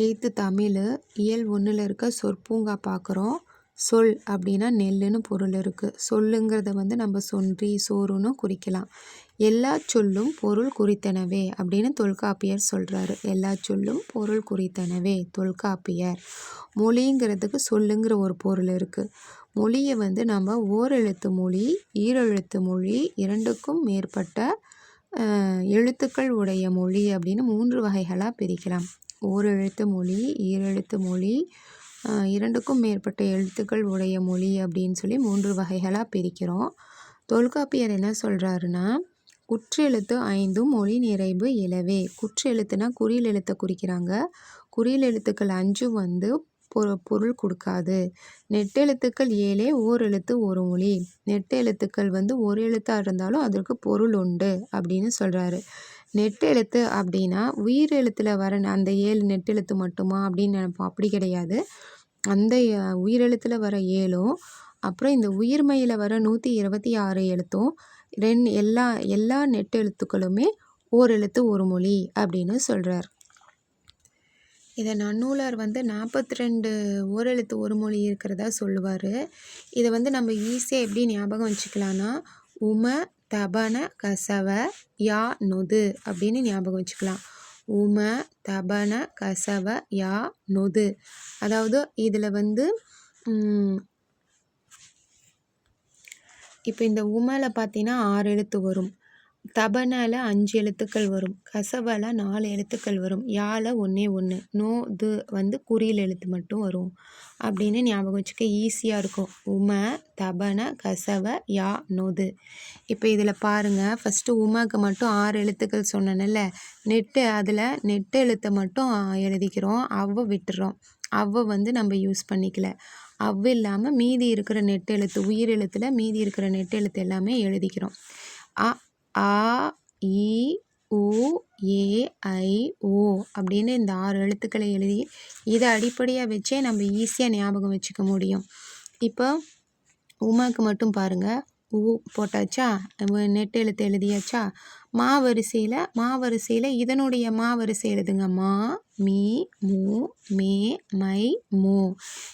Eighth Tamil இயல் ஒன்றில் இருக்க சொற்பூங்கா பார்க்குறோம் சொல் அப்படின்னா நெல்லுன்னு பொருள் இருக்குது சொல்லுங்கிறத வந்து நம்ம சொன்றி சோறுன்னு குறிக்கலாம். எல்லா சொல்லும் பொருள் குறித்தனவே அப்படின்னு தொல்காப்பியர் சொல்கிறாரு எல்லா சொல்லும் பொருள் குறித்தனவே தொல்காப்பியர். மொழிங்கிறதுக்கு சொல்லுங்கிற ஒரு பொருள் இருக்குது மொழியை வந்து நம்ம ஓரெழுத்து மொழி ஈரெழுத்து மொழி இரண்டுக்கும் மேற்பட்ட எழுத்துக்கள் உடைய மொழி அப்படின்னு மூன்று வகைகளாக பிரிக்கலாம். ஓரெழுத்து மொழி ஈரெழுத்து மொழி இரண்டுக்கும் மேற்பட்ட எழுத்துக்கள் உடைய மொழி அப்படின்னு சொல்லி மூன்று வகைகளாக பிரிக்கிறோம். தொல்காப்பியர் என்ன சொல்கிறாருன்னா குற்றெழுத்து ஐந்தும் மொழி நிறைவு இலவே. குற்றெழுத்துனா குறியில் எழுத்தை குறிக்கிறாங்க. குறியில் எழுத்துக்கள் அஞ்சும் வந்து பொரு பொருள் கொடுக்காது. நெட்டெழுத்துக்கள் ஏழே ஓர் எழுத்து ஒரு மொழி. நெட்டெழுத்துக்கள் வந்து ஒரு எழுத்தாக இருந்தாலும் அதற்கு பொருள் உண்டு அப்படின்னு சொல்கிறாரு நெட்டெழுத்து அப்படின்னா உயிர் எழுத்தில் வர அந்த ஏழு நெட்டெழுத்து மட்டுமா அப்படின்னு நினைப்போம். அப்படி கிடையாது. அந்த உயிரெழுத்தில் வர ஏழும் அப்புறம் இந்த உயிர்மையில் வர நூற்றி இருபத்தி ஆறு எழுத்தும் ரெண் எல்லா எல்லா நெட்டெழுத்துக்களுமே ஓரெழுத்து ஒரு மொழி அப்படின்னு சொல்கிறார் இதை நன்னூலார் வந்து நாற்பத்தி ரெண்டு ஓரெழுத்து ஒரு மொழி இருக்கிறதா சொல்லுவார். இதை வந்து நம்ம ஈஸியாக எப்படி ஞாபகம் வச்சுக்கலான்னா உம தபன கசவ யா நொது அப்படின்னு ஞாபகம் வச்சுக்கலாம். உம தபன கசவ யா நொது. அதாவது இதில் வந்து இப்போ இந்த உமல பார்த்தீங்கன்னா ஆறு எழுத்து வரும். தபனால அஞ்சு எழுத்துக்கள் வரும். கசவால நாலு எழுத்துக்கள் வரும். யால ஒன்றே ஒன்று நோ து வந்து குறியில் எழுத்து மட்டும் வரும். அப்படின்னு ஞாபகம் வச்சுக்க ஈஸியாக இருக்கும். உம தபன கசவ யா நோது இப்போ இதில் பாருங்கள் ஃபஸ்ட்டு உமாக்கு மட்டும் ஆறு எழுத்துக்கள் சொன்னேன்ல. நெட்டு அதில் நெட்டு எழுத்தை மட்டும் எழுதிக்கிறோம். அவ்வ விட்டுறோம். அவ்வ வந்து நம்ம யூஸ் பண்ணிக்கல. அவ்வ இல்லாமல் மீதி இருக்கிற நெட்டு எழுத்து உயிர் எழுத்தில் மீதி இருக்கிற நெட்டு எழுத்து எல்லாமே எழுதிக்கிறோம். அ ஆ இ உ ஏ ஐ ஓ அப்படின்னு இந்த ஆறு எழுத்துக்களை எழுதி இதை அடிப்படையாக வச்சே நம்ம ஈஸியாக ஞாபகம் வச்சுக்க முடியும். இப்போ உமாக்கு மட்டும் பாருங்கள் ஊ போட்டாச்சா? நெட்டு எழுத்து எழுதியாச்சா? மாவரிசையில் மாவரிசையில் இதனுடைய மாவரிசை எழுதுங்க. மா மீ மூ மே மை மூ.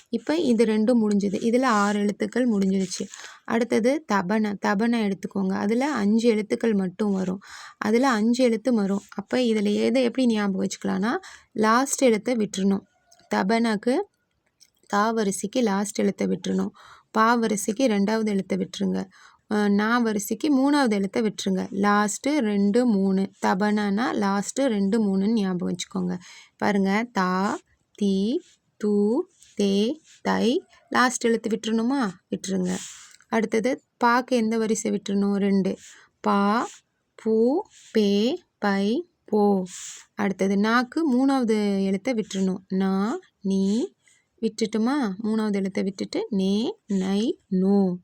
இப்போ இது ரெண்டும் முடிஞ்சுது. இதில் ஆறு எழுத்துக்கள் முடிஞ்சிருச்சு. அடுத்தது தபனை தபனை எடுத்துக்கோங்க. அதில் அஞ்சு எழுத்துக்கள் மட்டும் வரும். அதில் அஞ்சு எழுத்து வரும். அப்போ இதில் எதை எப்படி ஞாபகம் வச்சுக்கலான்னா லாஸ்ட் எழுத்தை விட்டுறணும். தபனாக்கு தா வரிசைக்கு லாஸ்ட் எழுத்தை விட்டுறணும். பா வரிசைக்கு ரெண்டாவது எழுத்தை விட்டுருங்க. நா வரிசைக்கு மூணாவது எழுத்தை விட்டுருங்க. லாஸ்ட்டு ரெண்டு மூணு. தபனானா லாஸ்ட்டு ரெண்டு மூணுன்னு ஞாபகம் வச்சுக்கோங்க. பாருங்கள் தா தி தூ தே தை. லாஸ்ட் எழுத்து விட்டுருணுமா விட்டுருங்க. அடுத்தது பாக்கு எந்த வரிசை விட்டுறணும்? ரெண்டு. பா பூ பே பை போ. அடுத்தது நாக்கு மூணாவது எழுத்தை விட்டுறணும். நா நீ விட்டுட்டுமா? மூணாவது எழுத்தை விட்டுட்டு நே நை நோ.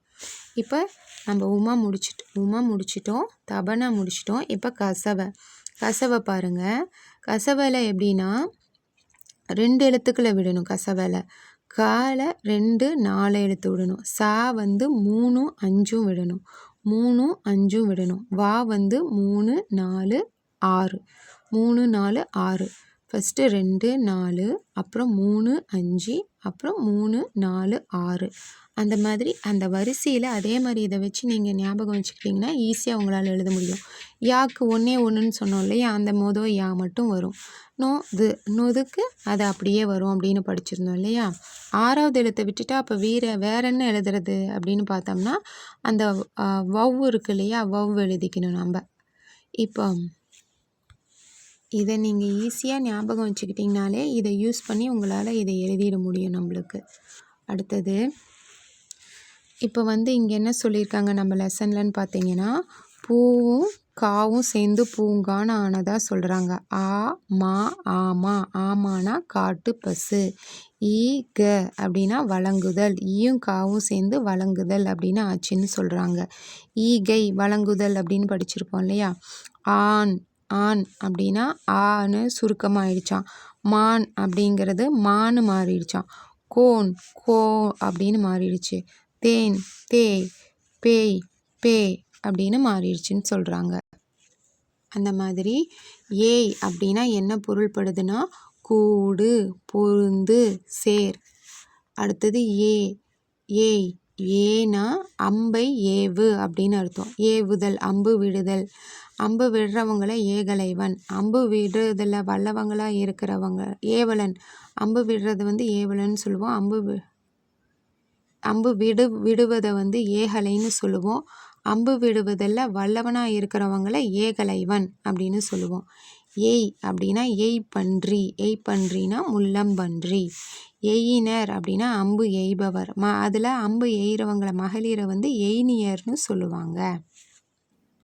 இப்போ நம்ம உமா முடிச்சிட்டு உமா முடிச்சிட்டோம் தபனா முடிச்சிட்டோம். இப்போ கசவை. கசவை பாருங்கள் கசவலை எப்படின்னா ரெண்டு எழுத்துக்களை விடணும் கசவையில் காலை ரெண்டு நாலு எழுத்து விடணும். சா வந்து மூணும் அஞ்சும் விடணும். மூணும் அஞ்சும் விடணும். வா வந்து மூணு நாலு ஆறு. மூணு நாலு ஆறு. ஃபஸ்ட்டு ரெண்டு நாலு அப்புறம் மூணு அஞ்சு அப்புறம் மூணு நாலு ஆறு. அந்த மாதிரி அந்த வரிசையில் அதே மாதிரி இதை வச்சு நீங்கள் ஞாபகம் வச்சுக்கிட்டிங்கன்னா ஈஸியாக உங்களால் எழுத முடியும். யாக்கு ஒன்றே ஒன்றுன்னு சொன்னோம் இல்லையா? அந்த மோதோ யா மட்டும் வரும். நோ இது நொதுக்கு அது அப்படியே வரும் அப்படின்னு படிச்சிருந்தோம் இல்லையா? ஆறாவது எழுத்தை விட்டுட்டா அப்போ வீர வேற என்ன எழுதுறது அப்படின்னு பார்த்தோம்னா அந்த வவ் இருக்கு இல்லையா? வவ் எழுதிக்கணும் நம்ம. இப்போ இதை நீங்கள் ஈஸியாக ஞாபகம் வச்சுக்கிட்டிங்கனாலே இதை யூஸ் பண்ணி உங்களால் இதை எழுதிட முடியும் நம்மளுக்கு. அடுத்தது இப்போ வந்து இங்கே என்ன சொல்லியிருக்காங்க நம்ம லெசன்லன்னு பார்த்தீங்கன்னா பூவும் காவும் சேர்ந்து பூங்கான்னு ஆனதாக சொல்கிறாங்க ஆ மா ஆமா ஆமானா காட்டு பசு. ஈ க அப்படின்னா வழங்குதல். ஈயும் காவும் சேர்ந்து வழங்குதல் அப்படின்னு ஆச்சுன்னு சொல்கிறாங்க ஈகை வழங்குதல் அப்படின்னு படிச்சிருப்போம் இல்லையா? ஆண் ஆண் அப்படின்னா ஆன்னு சுருக்கமாகிடுச்சான் மான் அப்படிங்கிறது மானு மாறிடுச்சான் கோன் கோ அப்படின்னு மாறிடுச்சு. தேன் தே பேய் பே அப்படின்னு மாறிடுச்சுன்னு சொல்கிறாங்க அந்த மாதிரி ஏய் அப்படின்னா என்ன பொருள்படுதுன்னா கூடு பொருந்து சேர். அடுத்தது ஏ ஏய் ஏனா அம்பை ஏவு அப்படின்னு அர்த்தம். ஏவுதல் அம்பு விடுதல். அம்பு விடுறவங்கள ஏகலைவன். அம்பு விடுறதுல வல்லவங்களா இருக்கிறவங்க. ஏவலன். அம்பு விடுறது வந்து ஏவலன்னு சொல்லுவோம். அம்பு வி அம்பு விடு விடுவதை வந்து ஏகலைன்னு சொல்லுவோம். அம்பு விடுவதில் வல்லவனாக இருக்கிறவங்கள ஏகலைவன் அப்படின்னு சொல்லுவோம். ஏய் அப்படின்னா ஏய் பன்றி ஏய் பன்றினா முள்ளம்பன்றி எயினர் அப்படின்னா அம்பு எய்பவர். ம அதில் அம்பு எய்கிறவங்கள மகளிரை வந்து எய்னியர்னு சொல்லுவாங்க.